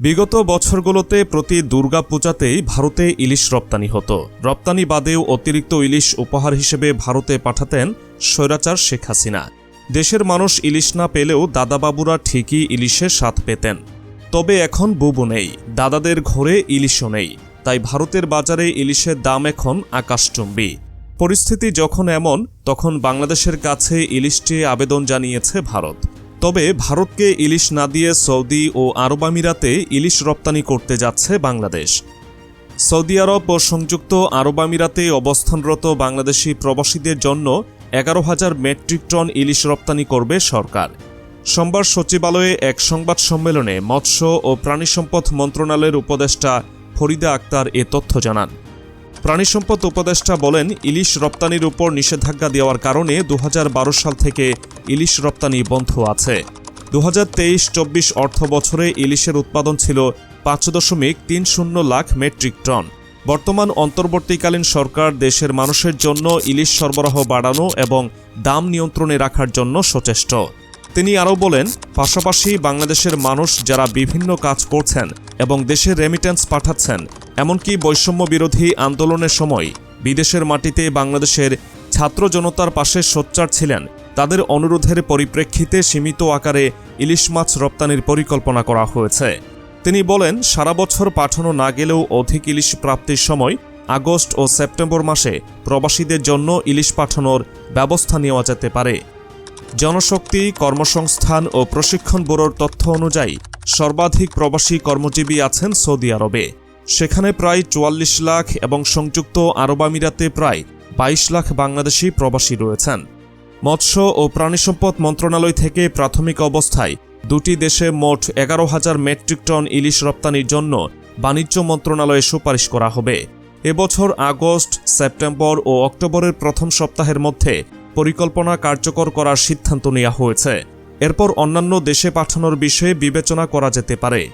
বিগত বছরগুলোতে প্রতি দুর্গাপূজাতেই ভারতে ইলিশ রপ্তানি হতো। রপ্তানি বাদেও অতিরিক্ত ইলিশ উপহার হিসেবে ভারতে পাঠাতেন স্বৈরাচার শেখ হাসিনা। দেশের মানুষ ইলিশ না পেলেও দাদাবাবুরা ঠিকই ইলিশের স্বাদ পেতেন। তবে এখন বুবু নেই, দাদাদের ঘরে ইলিশও নেই। তাই ভারতের বাজারে ইলিশের দাম এখন আকাশচুম্বী। পরিস্থিতি যখন এমন, তখন বাংলাদেশের কাছে ইলিশ চেয়ে আবেদন জানিয়েছে ভারত। তবে ভারতকে ইলিশ না দিয়ে সৌদি ও আরব আমিরাতে ইলিশ রপ্তানি করতে যাচ্ছে বাংলাদেশ। সৌদি আরব ও সংযুক্ত আরব আমিরাতে অবস্থানরত বাংলাদেশি প্রবাসীদের জন্য এগারো হাজার মেট্রিক টন ইলিশ রপ্তানি করবে সরকার। সোমবার সচিবালয়ে এক সংবাদ সম্মেলনে মৎস্য ও প্রাণী সম্পদ মন্ত্রণালয়ের উপদেষ্টা ফরিদা আক্তার এ তথ্য জানান। প্রাণী সম্পদ উপদেষ্টা বলেন, ইলিশ রপ্তানির উপর নিষেধাজ্ঞা দেওয়ার কারণে দু হাজার বারো সাল থেকে ইলিশ রপ্তানি বন্ধ আছে। দু হাজার তেইশ চব্বিশ অর্থ বছরে ইলিশের উৎপাদন ছিল পাঁচ দশমিক তিন শূন্য লাখ মেট্রিক টন। বর্তমান অন্তর্বর্তীকালীন সরকার দেশের মানুষের জন্য ইলিশ সরবরাহ বাড়ানো এবং দাম নিয়ন্ত্রণে রাখার জন্য সচেষ্ট। তিনি আরও বলেন, পাশাপাশি বাংলাদেশের মানুষ যারা বিভিন্ন কাজ করছেন এবং দেশের রেমিটেন্স পাঠাচ্ছেন এমনকি বৈষম্য বিরোধী আন্দোলনের সময় বিদেশের মাটিতে বাংলাদেশের ছাত্র জনতার পাশে সোচ্চার ছিলেন। তাদের অনুরোধের পরিপ্রেক্ষিতে সীমিত আকারে ইলিশ মাছ রপ্তানির পরিকল্পনা করা হয়েছে। তিনি বলেন, সারা বছর পাঠানো না গেলেও অধিক ইলিশ প্রাপ্তির সময় আগস্ট ও সেপ্টেম্বর মাসে প্রবাসীদের জন্য ইলিশ পাঠানোর ব্যবস্থা নেওয়া যেতে পারে। জনশক্তি, কর্মসংস্থান ও প্রশিক্ষণ ব্যুরোর তথ্য অনুযায়ী সর্বাধিক প্রবাসী কর্মজীবী আছেন সৌদি আরবে। সেখানে প্রায় চুয়াল্লিশ লাখ এবং সংযুক্ত আরব আমিরাতে প্রায় বাইশ লাখ বাংলাদেশি প্রবাসী রয়েছেন। মৎস্য ও প্রাণীসম্পদ মন্ত্রণালয় থেকে প্রাথমিক অবস্থায় দুটি দেশে মোট এগারো হাজার মেট্রিক টন ইলিশ রপ্তানির জন্য বাণিজ্য মন্ত্রণালয়ে সুপারিশ করা হবে। এবছর আগস্ট, সেপ্টেম্বর ও অক্টোবরের প্রথম সপ্তাহের মধ্যে পরিকল্পনা কার্যকর করার সিদ্ধান্ত নেওয়া হয়েছে। এরপর অন্যান্য দেশে পাঠানোর বিষয়ে বিবেচনা করা যেতে পারে।